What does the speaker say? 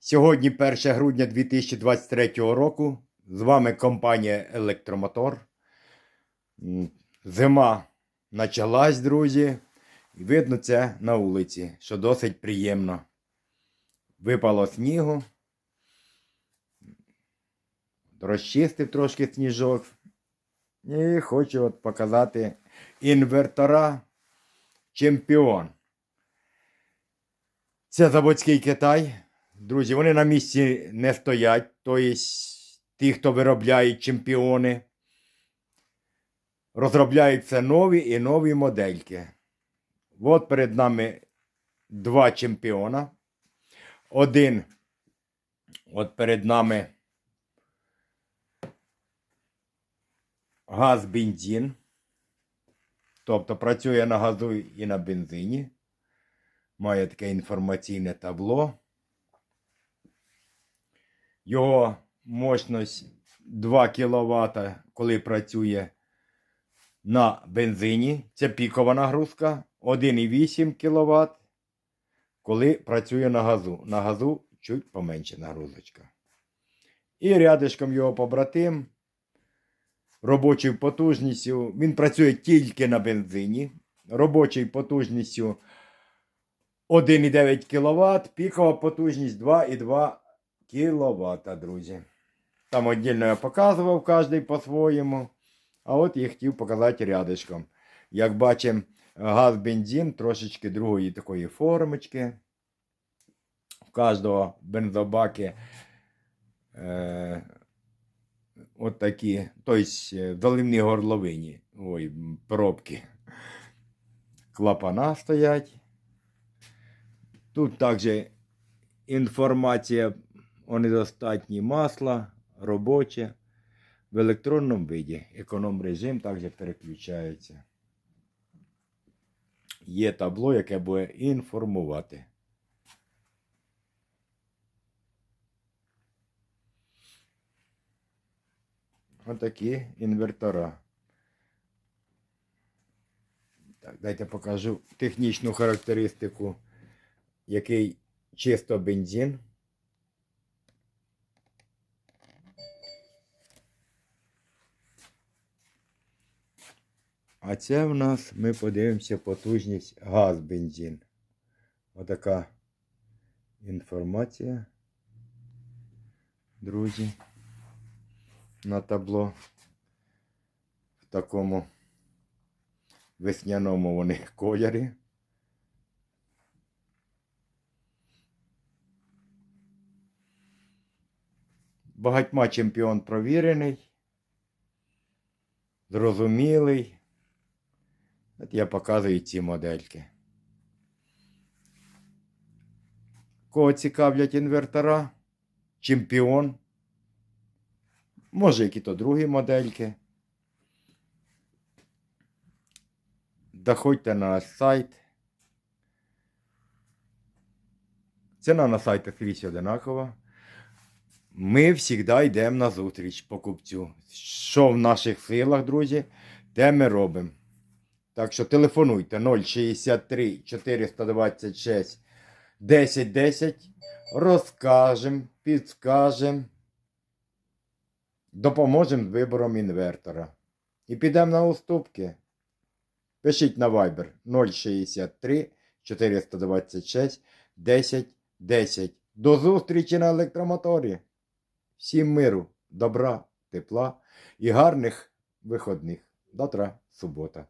Сьогодні 1 грудня 2023 року. З вами компанія Електромотор. Зима почалась, друзі. Видно це на вулиці, що досить приємно. Випало снігу. Розчистив трошки сніжок. І хочу от показати інвертора Чемпіон. Це заводський Китай. Друзі, вони на місці не стоять. Тобто ті, хто виробляють чемпіони, розробляються нові і нові модельки. От перед нами два чемпіона. Один. От перед нами газ бензин. Тобто працює на газу і на бензині. Має таке інформаційне табло. Його мощність 2 кВт, коли працює на бензині. Це пікова нагрузка. 1,8 кВт, коли працює на газу. На газу чуть поменше нагрузочка. І рядишком його побратим. Робочою потужністю. Він працює тільки на бензині. Робочою потужністю 1,9 кВт, пікова потужність 2,2 кВт, друзі. Там віддільно я показував кожний по-своєму. А от я хотів показати рядишком. Як бачимо, газ бензин трошечки другої такої формочки. В кожного бензобаки е, от такі, тобто в заливній горловині. Ой, пробки. Клапана стоять. Тут також інформація о недостатній масла, робоче. В електронному виді. Економ режим також переключається. Є табло, яке буде інформувати. Отакі інвертора. Так, дайте покажу технічну характеристику, який чисто бензин. А це в нас, ми подивимося, потужність газ бензин. Отака інформація, друзі, на табло. В такому весняному вони кольорі. Багатьма чемпіон провірений, зрозумілий. От я показую ці модельки. Кого цікавлять інвертора? Чемпіон. Може, які то другі модельки. Доходьте на сайт. Ціна на сайті скрізь одинакова. Ми завжди йдемо на зустріч покупцю. Що в наших силах, друзі, те ми робимо. Так що телефонуйте 063 426 1010. Розкажемо, підскажемо. Допоможемо з вибором інвертора. І підемо на уступки. Пишіть на Viber 063 426 1010. До зустрічі на електромоторі. Всім миру, добра, тепла і гарних виходних. Завтра субота.